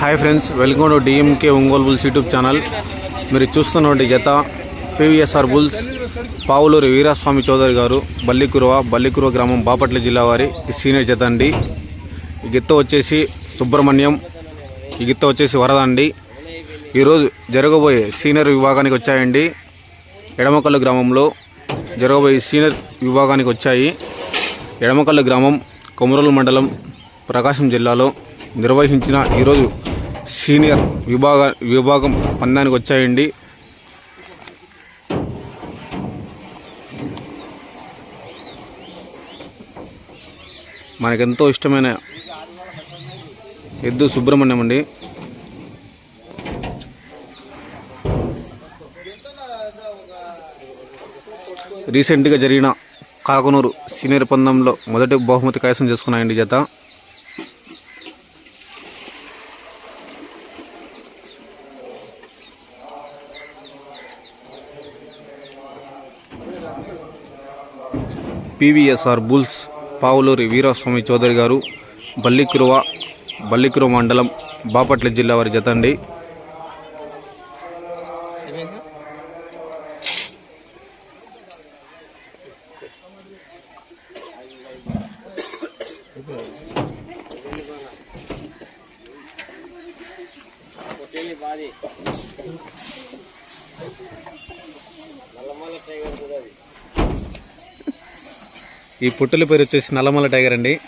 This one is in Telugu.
Hi friends welcome to DMK Ongole bulls YouTube channel. మీరు చూస్తున్నటువంటి జత పివిఎస్ఆర్ బుల్స్ పావులూరి వీరాస్వామి చౌదరి గారు బల్లికురువ బల్లికురువ గ్రామం బాపట్ల జిల్లా వారి సీనియర్ జత అండి. ఈ గిత్త వచ్చేసి సుబ్రహ్మణ్యం ఈ గిత్త వచ్చేసి వరద అండి. ఈరోజు జరగబోయే సీనియర్ విభాగానికి వచ్చాయండి. ఎడమకల్లు గ్రామంలో జరగబోయే సీనియర్ విభాగానికి వచ్చాయి. ఎడమకల్లు గ్రామం కొమరలు మండలం ప్రకాశం జిల్లాలో నిర్వహించిన ఈరోజు సీనియర్ విభాగ విభాగం పందానికి వచ్చాయండి. మనకెంతో ఇష్టమైన ఎద్దు సుబ్రహ్మణ్యం అండి. రీసెంట్గా జరిగిన కాకనూరు సీనియర్ పందంలో మొదటి బహుమతి కైసం చేసుకున్నాయండి జత. పివిఎస్ఆర్ బుల్స్ పావులూరి వీరస్వామి చౌదరి గారు బల్లికురువ బల్లికురువ మండలం బాపట్ల జిల్లా వారి జత అండి ఈ పుట్టల పేరు వచ్చేసి నల్లమల్ల టైగర్ అండి.